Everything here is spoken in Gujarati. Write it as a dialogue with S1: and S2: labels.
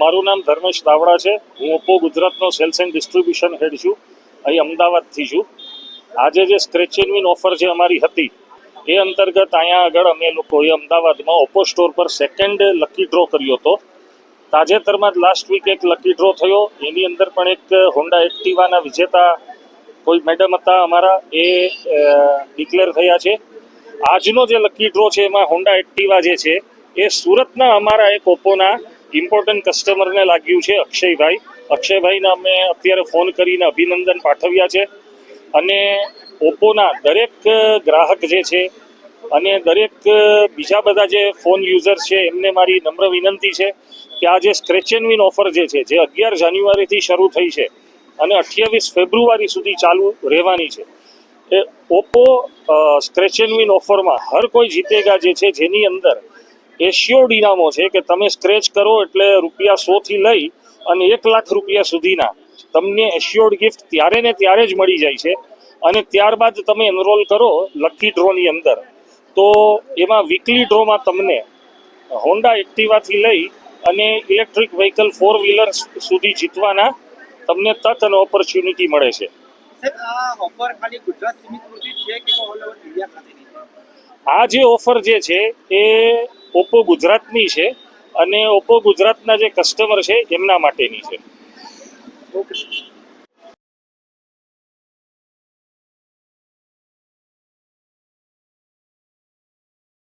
S1: મારું નામ ધર્મેશ દાવડા છે. હું ઓપ્પો ગુજરાતનો સેલ્સ એન્ડ ડિસ્ટ્રીબ્યુશન હેડ છું. અહીં અમદાવાદથી છું. આજે જે સ્ક્રેચ એન્ડ વિન ઓફર જે અમારી હતી, એ અંતર્ગત અહીંયા આગળ અમે લોકોએ અમદાવાદમાં ઓપ્પો સ્ટોર પર સેકન્ડ લકી ડ્રો કર્યો હતો. તાજેતરમાં જ લાસ્ટ વીક એક લકી ડ્રો થયો. એની અંદર પણ એક હોન્ડા એક્ટિવાના વિજેતા કોઈ મેડમ હતા અમારા, એ ડિક્લેર થયા છે. આજનો જે લકી ડ્રો છે, એમાં હોન્ડા એક્ટિવા જે છે, એ સુરતના અમારા એક ઓપ્પોના ઇમ્પોર્ટન્ટ કસ્ટમરને લાગ્યું છે અક્ષયભાઈ. અક્ષયભાઈને અમે અત્યારે ફોન કરીને અભિનંદન પાઠવ્યા છે. અને ઓપ્પોના દરેક ગ્રાહક જે છે અને દરેક બીજા બધા જે ફોન યુઝર છે, એમને મારી નમ્ર વિનંતી છે કે આ જે સ્ક્રેચ એન્ડ વિન ઓફર જે છે, જે અગિયાર જાન્યુઆરીથી શરૂ થઈ છે અને અઠ્યાવીસ ફેબ્રુઆરી સુધી ચાલુ રહેવાની છે. એ ઓપ્પો સ્ક્રેચ એન્ડ વિન ઓફરમાં હર કોઈ જીતેગા જે છે, જેની અંદર એશિયોડ ઇનામો છે કે તમે સ્ક્રેચ કરો એટલે રૂપિયા સોથી લઈ અને એક લાખ રૂપિયા સુધીના તમને એશ્યોર્ડ ગિફ્ટ ત્યારે ને ત્યારે જ મળી જાય છે. અને ત્યારબાદ તમે એનરોલ કરો લકી ડ્રોની અંદર. તો એમાં વીકલી ડ્રોમાં તમને હોન્ડા એક્ટિવાથી લઈ અને ઇલેક્ટ્રિક વ્હીકલ ફોર વ્હીલર સુધી જીતવાના તમને તક અને ઓપોર્ચ્યુનિટી મળે
S2: છે.
S1: આ જે ઓફર જે છે એ ઓપ્પો ગુજરાતની છે અને ઓપ્પો ગુજરાતના જે કસ્ટમર છે એમના માટેની છે.
S2: ઓકે